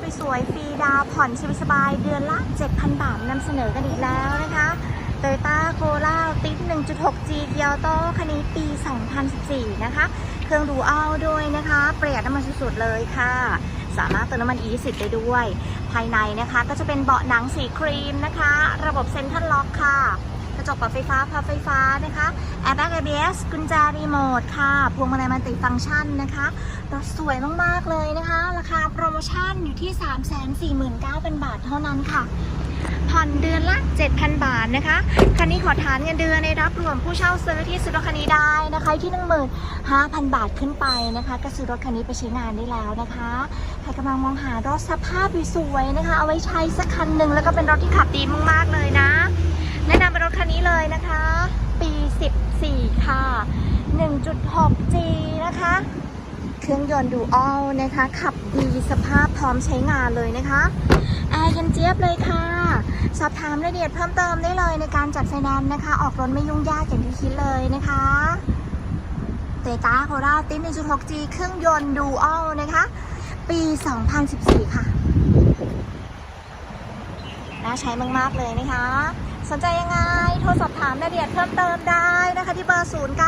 พสวยฟรีดาวผ่อนชิลสบายเดือนละ 7,000 บาทนำเสนอกันอีกแล้วนะคะโตโยต้าโคราติด 1.6G เกียวโตคันนี้ปี 2014 นะคะ เครื่องดูเอาด้วยนะคะประหยัดน้ำมันสุดๆเลยค่ะ สามารถเติมน้ำมัน E10 ได้ด้วย ภายในนะคะก็จะเป็นเบาะหนังสีครีมนะคะ ระบบเซ็นทรัลล็อกค่ะ กระจกปรับไฟฟ้าพับไฟฟ้านะคะแอร์แบ็ก ABS กุญแจรีโมทค่ะ พวงมาลัยมัลติฟังก์ชันนะคะรถสวยมากๆเลยนะคะ ราคาโปรโมชั่นอยู่ที่ 349,000 บาทเท่านั้นค่ะ ผ่อนเดือนละ 7,000 บาทนะคะ คันนี้ขอฐานเงินเดือนในรับรวมผู้เช่าซื้อที่ซื้อรถคันนี้ได้นะคะ ที่ 15,000 บาทขึ้นไปนะคะ ก็ซื้อรถคันนี้ไปใช้งานได้แล้วนะคะใครกำลังมองหารถสภาพสวยๆนะคะ เอาไว้ใช้สักคันหนึ่งแล้วก็เป็นรถที่ขับดีมากๆเลยนะ แนะนำเป็นรถคันนี้เลยนะคะ ปี 14 ค่ะ 1.6G นะคะ เครื่องยนต์ดูอัลนะคะ ขับดีสภาพพร้อมใช้งานเลยนะคะแอร์เย็นเจี๊ยบเลยค่ะ สอบถามรายละเอียดเพิ่มเติมได้เลยในการจัดไฟแนนซ์นะคะ ออกรถไม่ยุ่งยากอย่างที่คิดเลยนะคะเตต้าโคราติน 1.6G เครื่องยนต์ดูอัลนะคะ ปี 2014 ค่ะ น่าใช้มาก ๆ เลยนะคะ สนใจยังไง โทรสอบถามรายละเอียดเพิ่มเติมได้นะคะที่เบอร์ 0